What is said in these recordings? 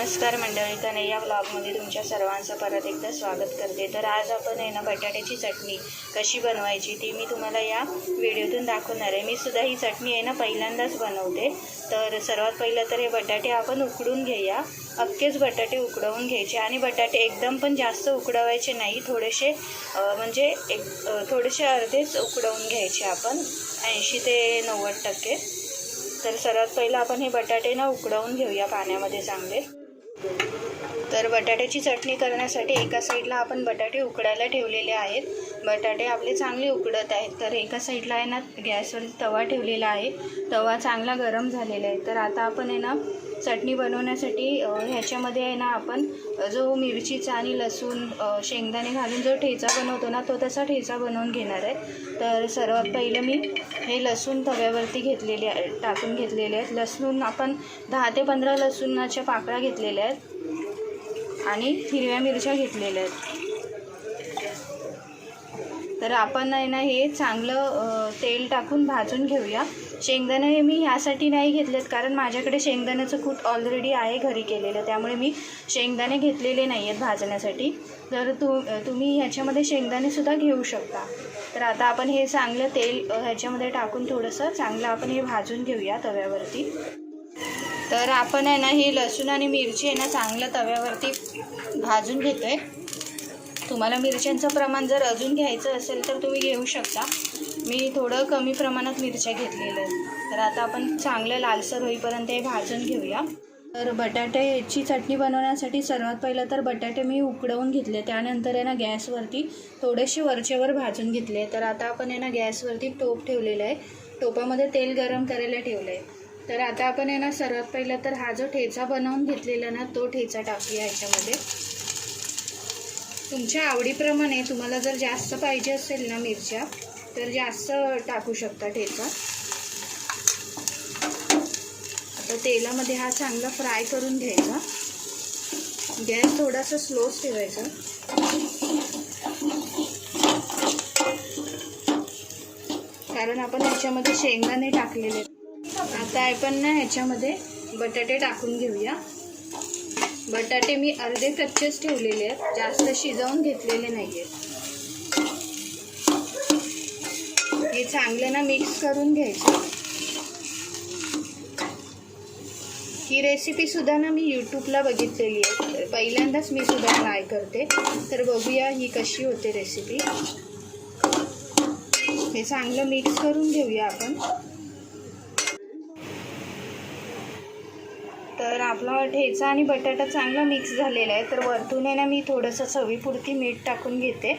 नमस्कार मंडळी कन्हैया ब्लॉगमध्ये तुमच्या सर्वांचं परत एकदा स्वागत करते. तर आज आपण आहे ना बटाट्याची चटणी कशी बनवायची ती मी तुम्हाला या व्हिडिओतून दाखवणार आहे. मी सुद्धा ही चटणी आहे ना पहिल्यांदाच बनवते. तर सर्वात पहिलं तर हे बटाटे आपण उकडून घेऊया. अख्खेच बटाटे उकडवून घ्यायचे आणि बटाटे एकदम पण जास्त उकडवायचे नाही थोडेसे म्हणजे एक थोडेसे अर्धेच उकडवून घ्यायचे आपण ऐंशी ते नव्वद टक्के. तर सर्वात पहिलं आपण हे बटाटे ना उकडवून घेऊया पाण्यामध्ये चांगले. तर बटाट्याची चटणी करण्यासाठी एका साईडला आपण बटाटे उकडायला ठेवलेले आहेत. बटाटे आपले चांगले उकडत आहेत. तर एका साईडला आहे ना गॅसवर तवा ठेवलेला आहे. तवा चांगला गरम झालेला आहे. तर आता आपण आहे ना चटणी बनवण्यासाठी ह्याच्यामध्ये आहे ना आपण जो मिरचीचा आणि लसूण शेंगदाणे घालून जो ठेचा बनवतो ना तो तसा ठेचा बनवून घेणार आहे. तर सर्वात पहिलं मी हे लसूण तव्यावरती घेतलेले आहे टाकून घेतलेले आहेत. लसूण आपण दहा ते पंधरा लसूणाच्या पाकळ्या घेतलेल्या आहेत आणि हिरव्या मिरच्या घेतलेल्या आहेत. तर आपण आहे ना हे चांगलं तेल टाकून भाजून घेऊया. शेंगदाणे हे मी ह्यासाठी नाही घेतलेत कारण माझ्याकडे शेंगदाण्याचं कूट ऑलरेडी आहे घरी केलेलं. त्यामुळे मी शेंगदाणे घेतलेले नाही आहेत भाजण्यासाठी. तर तु तुम्ही ह्याच्यामध्ये शेंगदाणेसुद्धा घेऊ शकता. तर आता आपण हे चांगलं तेल ह्याच्यामध्ये टाकून थोडंसं चांगलं आपण हे भाजून घेऊया तव्यावरती. तर आपण आहे ना हे लसूण आणि मिरची आहे ना चांगलं तव्यावरती भाजून घेतो आहे तुम्हाला मिरच्यांचं प्रमाण जर अजून घ्यायचं असेल तर तुम्ही घेऊ शकता. मी थोडं कमी प्रमाणात मिरच्या घेतलेल्या आहेत. तर आता आपण चांगलं लालसर होईपर्यंत हे भाजून घेऊया. तर बटाट्याची चटणी बनवण्यासाठी सर्वात पहिलं तर बटाटे मी उकडवून घेतले. त्यानंतर आहे ना गॅसवरती थोडेसे वरचेवर भाजून घेतले. तर आता आपण आहे ना गॅसवरती टोप ठेवलेलं आहे. टोपामध्ये तेल गरम करायला ठेवलं आहे तर आता आपण आहे ना सर्वात पहिलं तर हा जो ठेचा बनवून घेतलेला ना तो ठेचा टाकूया ह्याच्यामध्ये तुमच्या आवडीप्रमाणे तुम्हाला जर जास्त पाहिजे असेल ना मिरच्या तर जास्त टाकू शकता ठेचा आता तेलामध्ये हा चांगला फ्राय करून घ्यायचा. गॅस थोडासा स्लोच ठेवायचा. कारण आपण ह्याच्यामध्ये शेंगदाणे टाकलेले. आता आपण ना ह्याच्यामध्ये बटाटे टाकून घेऊया. बटाटे मी अर्धे कच्चेच ठेवलेले आहेत. जास्त शिजवून घेतलेले नाही आहेत हे चांगले ना मिक्स करून घ्यायचं. ही रेसिपीसुद्धा ना मी यूट्यूबला बघितलेली आहे. पहिल्यांदाच मी सुद्धा ट्राय करते. तर बघूया ही कशी होते रेसिपी हे चांगलं मिक्स करून घेऊया आपण. तर आपला ठेचा आणि बटाटा चांगला मिक्स झालेला आहे. तर वरतून आहे ना मी थोडंसं चवीपुरती मीठ टाकून घेते.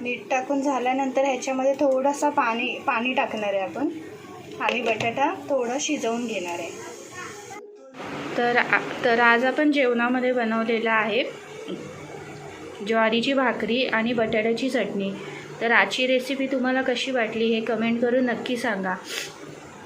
मीठ टाकून झाल्यानंतर ह्याच्यामध्ये थोडंसं पाणी पाणी टाकणार आहे आपण. आणि बटाटा थोडा शिजवून घेणार आहे. तर आ- तर आज आपण जेवणामध्ये बनवलेलं आहे ज्वारीची भाकरी आणि बटाट्याची चटणी. तर आजची रेसिपी तुम्हाला कशी वाटली हे कमेंट करून नक्की सांगा.